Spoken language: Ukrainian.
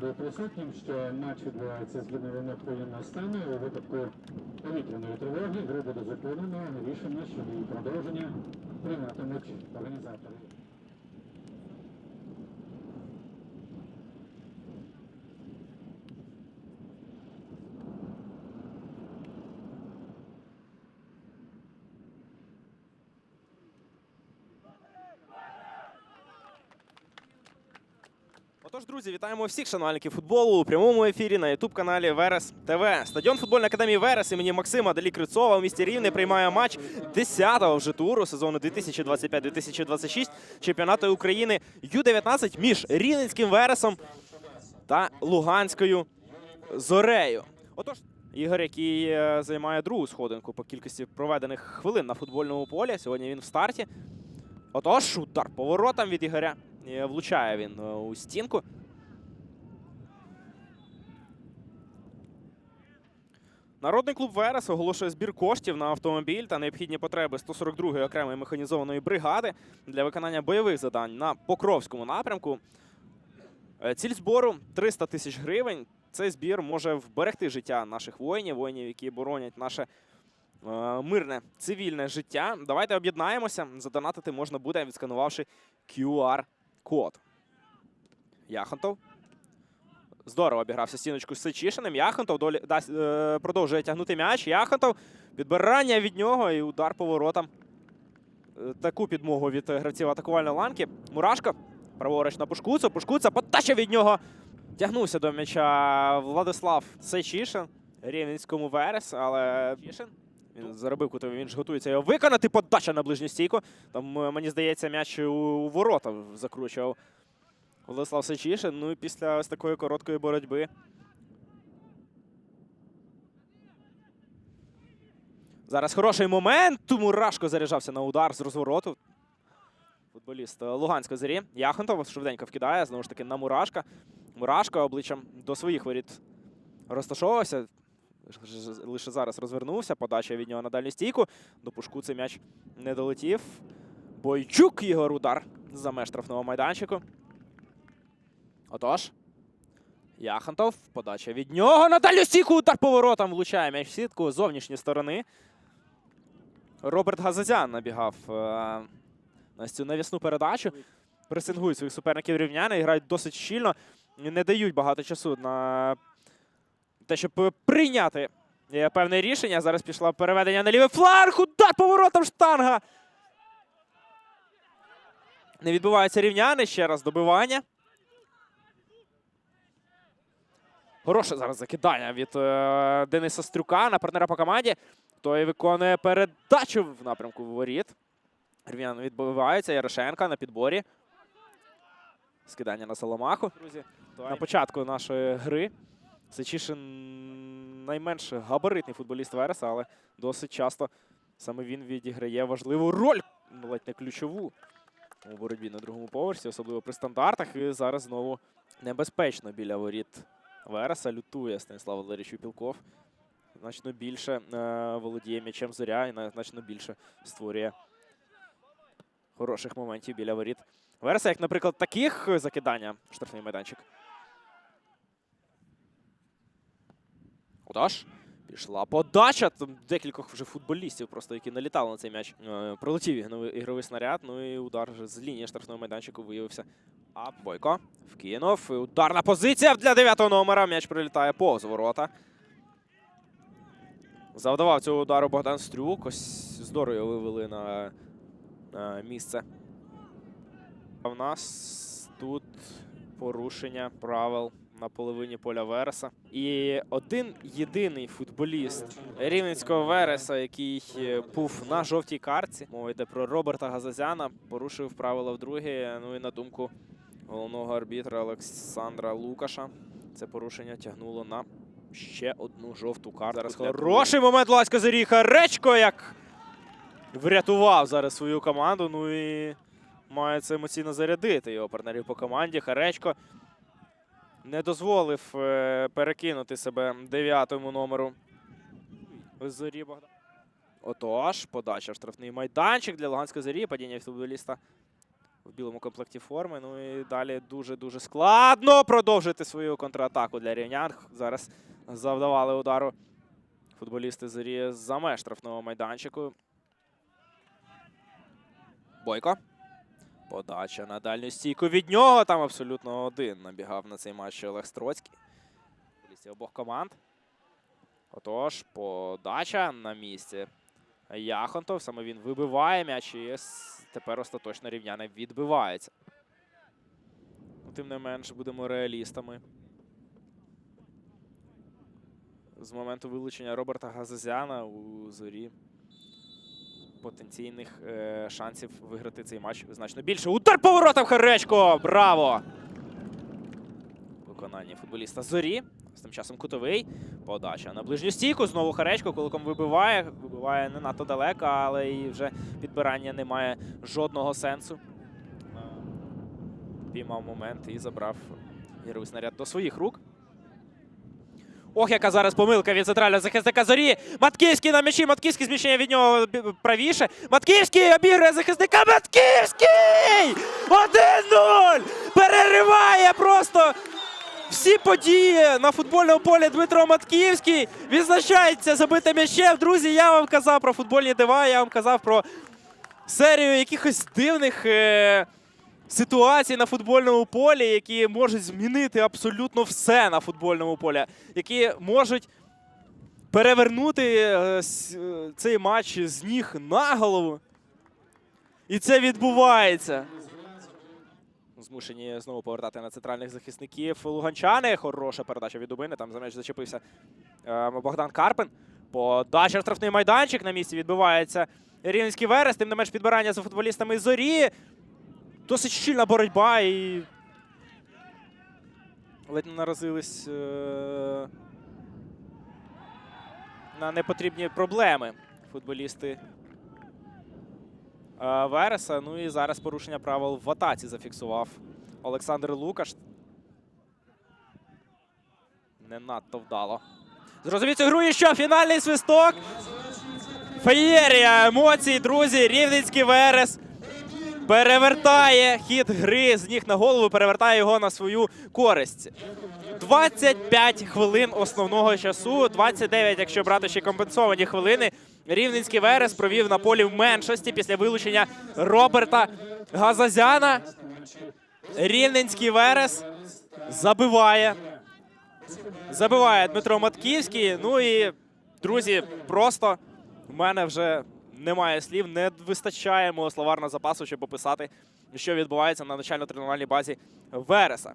Нагадую присутнім, що матч відбувається з відновленою хвилинного стану. У випадку повітряної тривоги гри буде зупинено. Рішення щодо її продовження прийматимуть організатори. Отож, друзі, вітаємо всіх шанувальників футболу у прямому ефірі на ютуб-каналі Верес ТВ. Стадіон футбольної академії Верес імені Максима Далі Крицова у місті Рівне приймає матч 10-го вже туру сезону 2025-2026 чемпіонату України Ю-19 між Рівненським Вересом та Луганською Зорею. Отож, Ігор, який е, займає другу сходинку по кількості проведених хвилин на футбольному полі. Сьогодні він в старті. Отож, удар поворотом від Ігоря. І влучає він е, у стінку. Народний клуб Верес оголошує збір коштів на автомобіль та необхідні потреби 142-ї окремої механізованої бригади для виконання бойових завдань на Покровському напрямку. Е, Ціль збору 300 тисяч гривень. Цей збір може вберегти життя наших воїнів, воїнів, які боронять наше е, мирне цивільне життя. Давайте об'єднаємося. Задонатити можна буде, відсканувавши QR-код. Яхонтов. Здорово обігрався стіночку з Сичишиним. Яхонтов долі, дасть, е, продовжує тягнути м'яч. Яхонтов. Підбирання від нього і удар по воротам. Е, Таку підмогу від гравців атакувальної ланки. Мурашко. Праворуч на Пушкуцу. Пушкуца подача від нього. Тягнувся до м'яча Владислав Сечишин. Рівненському Верес, але Сечишин. Він заробив кутовий, він ж готується його виконати. Подача на ближню стійку. Там, е, мені здається, м'яч у ворота закручував Владислав Сечишин. Ну і після ось такої короткої боротьби. Зараз хороший момент. Мурашко заряджався на удар з розвороту. Футболіст е, Луганської зорі. Яхонтов швиденько вкидає, знову ж таки, на Мурашка. Мурашко обличчям до своїх воріт розташовувався. Лише зараз розвернувся. Подача від нього на дальню стійку. До пушку цей м'яч не долетів. Бойчук Ігор удар за меж штрафного майданчику. Отож. Яхонтов. Подача від нього на дальню стійку. Удар поворотом влучає м'яч в сітку з зовнішньої сторони. Роберт Газазян набігав е, на цю навісну передачу. Пресингують своїх суперників рівняни, грають досить щільно. Не дають багато часу на те, щоб прийняти е, певне рішення. Зараз пішла переведення на лівий фланг. Удар поворотом штанга. Не відбуваються рівняни. Ще раз добивання. Хороше зараз закидання від е, Дениса Стрюка на партнера по команді. Той виконує передачу в напрямку воріт. Рівняни відбиваються. Ярошенка на підборі. Скидання на Соломаху. Друзі, на початку нашої гри Сечишин найменш габаритний футболіст Вереса, але досить часто саме він відіграє важливу роль, ледь не ключову у боротьбі на другому поверсі, особливо при стандартах. І зараз знову небезпечно біля воріт Вереса. Лютує Станіслав Валерійович Пілков. Значно більше е, володіє м'ячем зоря і на- значно більше створює хороших моментів біля воріт. Вереса, як, наприклад, таких закидання штрафний майданчик. Отож, пішла подача. Там декількох вже футболістів, просто які налітали на цей м'яч. Е, Пролетів ігровий снаряд. Ну і удар з лінії штрафного майданчику виявився. А Бойко вкинув. І Ударна позиція для дев'ятого номера. М'яч прилітає повз ворота. Завдавав цього удару Богдан Стрюк. Ось здорово його вивели на, на місце. А в нас тут порушення правил на половині поля Вереса. І один єдиний футболіст Рівненського Вереса, який е, був на жовтій картці, мова йде про Роберта Газазяна, порушив правила вдруге. Ну і на думку головного арбітра Олександра Лукаша, це порушення тягнуло на ще одну жовту картку. Зараз хороший момент Ласька Заріха. Речко як врятував зараз свою команду. Ну і має це емоційно зарядити його партнерів по команді. Харечко не дозволив е, перекинути себе дев'ятому номеру. Зорі Богдан. Отож, подача штрафний майданчик для Луганської зорі. Падіння футболіста в білому комплекті форми. Ну і далі дуже-дуже складно продовжити свою контратаку для рівнян. Зараз завдавали удару футболісти зорі за меж штрафного майданчику. Бойко. Подача на дальню стійку від нього. Там абсолютно один набігав на цей матч Олег Строцький. Футболістів обох команд. Отож, подача на місці. Яхонтов. Саме він вибиває м'яч і тепер остаточно рівняни відбивається. Ну, Тим не менш, будемо реалістами. З моменту вилучення Роберта Газазяна у зорі потенційних е, шансів виграти цей матч значно більше. Удар поворотом Харечко! Браво! Виконання футболіста зорі. З тим часом кутовий. Подача на ближню стійку. Знову Харечко кулаком вибиває. Вибиває не надто далеко, але і вже підбирання не має жодного сенсу. Е, Піймав момент і забрав ігровий снаряд до своїх рук. Ох, яка зараз помилка від центрального захисника зорі. Матківський на м'ячі. Матківський зміщення від нього правіше. Матківський обігрує захисника. Матківський! 1-0! Перериває просто всі події на футбольному полі Дмитро Матківський відзначається забитим м'ячем. Друзі, я вам казав про футбольні дива, я вам казав про серію якихось дивних е, ситуацій на футбольному полі, які можуть змінити абсолютно все на футбольному полі, які можуть перевернути е, е, цей матч з ніг на голову. І це відбувається. Змушені знову повертати на центральних захисників луганчани. Хороша передача від Дубини. Там за м'яч зачепився е, Богдан Карпин. Подача штрафний майданчик на місці відбувається Рівненський Верес. Тим не менш підбирання за футболістами зорі. Досить щільна боротьба і. Ледь не наразились е, на непотрібні проблеми футболісти е, Вереса. Ну і зараз порушення правил в атаці зафіксував Олександр Лукаш. Не надто вдало. Зрозуміть цю гру і що? Фінальний свисток. Феєрія емоцій, друзі. Рівненський Верес перевертає хід гри з ніг на голову, перевертає його на свою користь. 25 хвилин основного часу, 29, якщо брати ще компенсовані хвилини. Рівненський Верес провів на полі в меншості після вилучення Роберта Газазяна. Рівненський Верес забиває. Забиває Дмитро Матківський. Ну і, друзі, просто в мене вже немає слів, не вистачає мого словарного запасу, щоб описати, що відбувається на начально-тренувальній базі Вереса.